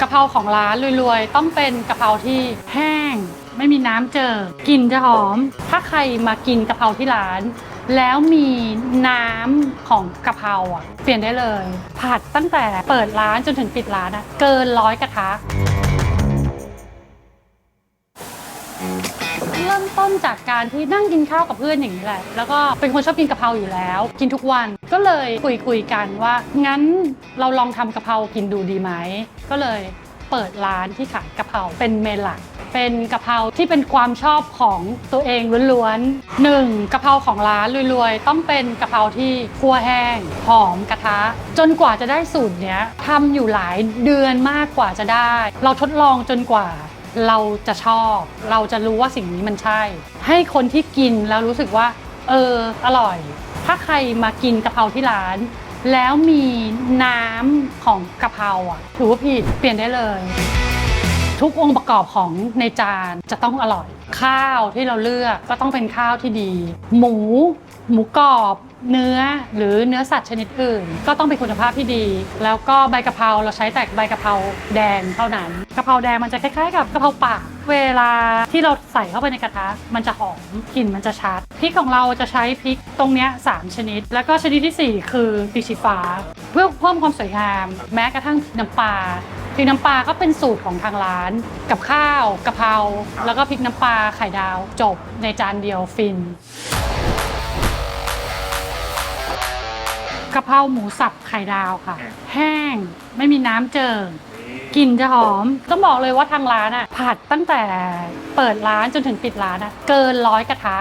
กะเพราของร้านรวยๆ ต้องเป็นกะเพราที่แห้ง ไม่มีน้ำเจอกลิ่นจะหอม ถ้าใครมากินกะเพราที่ร้าน แล้วมีน้ำของกะเพราอะเปลี่ยนได้เลย ผัดตั้งแต่เปิดร้านจนถึงปิดร้านอะเกินร้อยกระทะ เริ่มต้นจากการที่นั่งกินข้าวกับเพื่อนอย่างนี้แหละ แล้วก็เป็นคนชอบกินกะเพราอยู่แล้ว กินทุกวันก็เลยคุยคุยกันว่า งั้นเราลองทำกะเพรากินดูดีไหมก็เลยเปิดร้านที่ขายกะเพราเป็นเมนหลักเป็นกะเพราที่เป็นความชอบของตัวเองล้วนๆหนึ่งกะเพราของร้านรวยๆ ต้องเป็นกะเพราที่คั่วแห้ง หอมกระทะ จนกว่าจะได้สูตรเนี้ยทำอยู่หลายเดือนมากกว่าจะได้ เราทดลองจนกว่า เราจะชอบ เราจะรู้ว่าสิ่งนี้มันใช่ ให้คนที่กินแล้วรู้สึกว่า เออ อร่อย ถ้าใครมากินกะเพราที่ร้าน แล้วมีน้ำของกะเพราอะถือว่าผิดเปลี่ยนได้เลย ทุกองค์ประกอบของในจานจะต้องอร่อย ข้าวที่เราเลือกก็ต้องเป็นข้าวที่ดี หมู หมูกรอบ เนื้อหรือเนื้อสัตว์ชนิดอื่น ก็ต้องเป็นคุณภาพที่ดี แล้วก็ใบกะเพราเราใช้แต่ใบกะเพราแดงเท่านั้นกะเพราแดงมันจะคล้ายๆ กับกะเพราป่าเวลาที่เราใส่เข้าไปในกระทะมันจะหอมกลิ่นมันจะชัดพริกของเราจะใช้พริกตรงเนี้ยสามชนิด แล้วก็ชนิดที่สี่คือพริกชี้ฟ้า เพื่อเพิ่มความสวยงาม แม้กระทั่งพริกน้ำปลาพริกน้ำปลาก็เป็นสูตรของทางร้าน กับข้าวกะเพราแล้วก็พริกน้ำปลาไข่ดาวจบในจานเดียวฟิน กะเพราหมูสับไข่ดาวค่ะ แห้งไม่มีน้ำเจิ่งกลิ่นจะหอมต้องบอกเลยว่าทางร้านอะ ผัดตั้งแต่เปิดร้านจนถึงปิดร้านอะ เกินร้อยกระทะ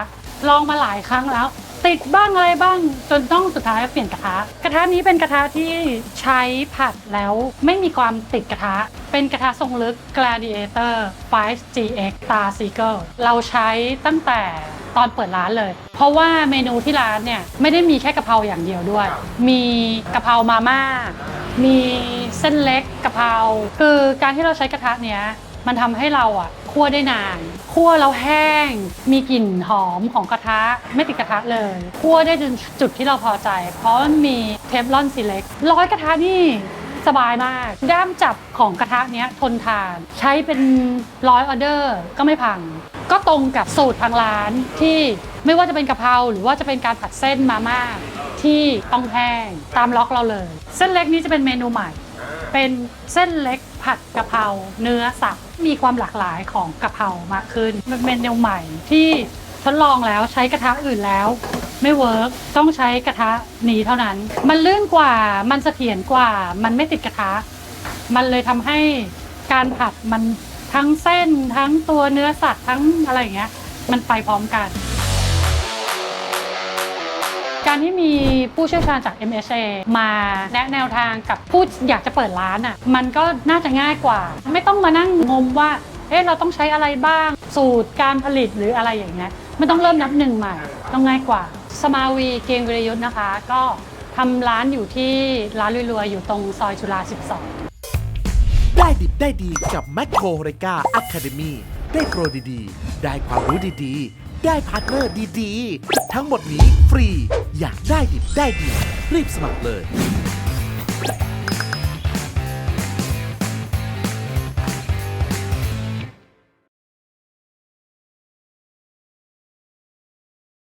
ลองมาหลายครั้งแล้ว ติดบ้างอะไรบ้างจนต้องสุดท้ายเปลี่ยนกระทะ กระทะนี้เป็นกระทะที่ใช้ผัดแล้วไม่มีความติดกระทะ เป็นกระทะทรงลึก Gladiator 5 GX Star Seagull เราใช้ตั้งแต่ ตอนเปิดร้านเลย เพราะว่าเมนูที่ร้านเนี่ยไม่ได้มีแค่กะเพราอย่างเดียวด้วย มีกะเพรามาม่า มีเส้นเล็กกะเพราคือการที่เราใช้กระทะเนี้ยมันทำให้เราอะคั่วได้นานคั่วแล้วแห้ง มีกลิ่นหอมของกระทะไม่ติดกระทะเลยคั่วได้จนจุดที่เราพอใจ เพราะมันมีเทฟลอนซีเล็กร้อยกระทะนี่สบายมาก ด้ามจับของกระทะเนี้ยทนทาน ใช้เป็นร้อยออเดอร์ก็ไม่พัง ก็ตรงกับสูตรทางร้านที่ไม่ว่าจะเป็นกะเพราหรือว่าจะเป็นการผัดเส้นมาม่าที่ต้องแห้งตามล็อกเราเลย เส้นเล็กนี้จะเป็นเมนูใหม่ เป็นเส้นเล็กผัดกะเพราเนื้อสับมีความหลากหลายของกะเพรามากขึ้นเป็นเมนูใหม่ที่ทดลองแล้วใช้กระทะอื่นแล้ว ไม่เวิร์กต้องใช้กระทะนี้เท่านั้น มันลื่นกว่ามันเสถียรกว่า มันไม่ติดกระทะ มันเลยทำให้การผัดมัน ทั้งเส้นทั้งตัวเนื้อสัตว์ทั้งอะไรอย่างเงี้ยมันไปพร้อมกัน การที่มีผู้เชี่ยวชาญจาก MHA มาแนะแนวทางกับผู้อยากจะเปิดร้านอะมันก็น่าจะง่ายกว่า ไม่ต้องมานั่งงมว่าเอ๊ะเราต้องใช้อะไรบ้าง สูตรการผลิตหรืออะไรอย่างเงี้ยไม่ต้องเริ่มนับหนึ่งใหม่ ต้องง่ายกว่า สมาวีเกียงวิรยุทธ์นะคะ ก็ทำร้านอยู่ที่ร้านรวยๆอยู่ตรงซอยจุฬา 12 ได้ดิบได้ดีกับแมคโครเรกาอะคาเดมีได้โปรดีๆ ได้ความรู้ดีๆ ได้พาร์ทเนอร์ดีๆ ทั้งหมดนี้ฟรี อยากได้ดิบได้ดี รีบสมัครเลย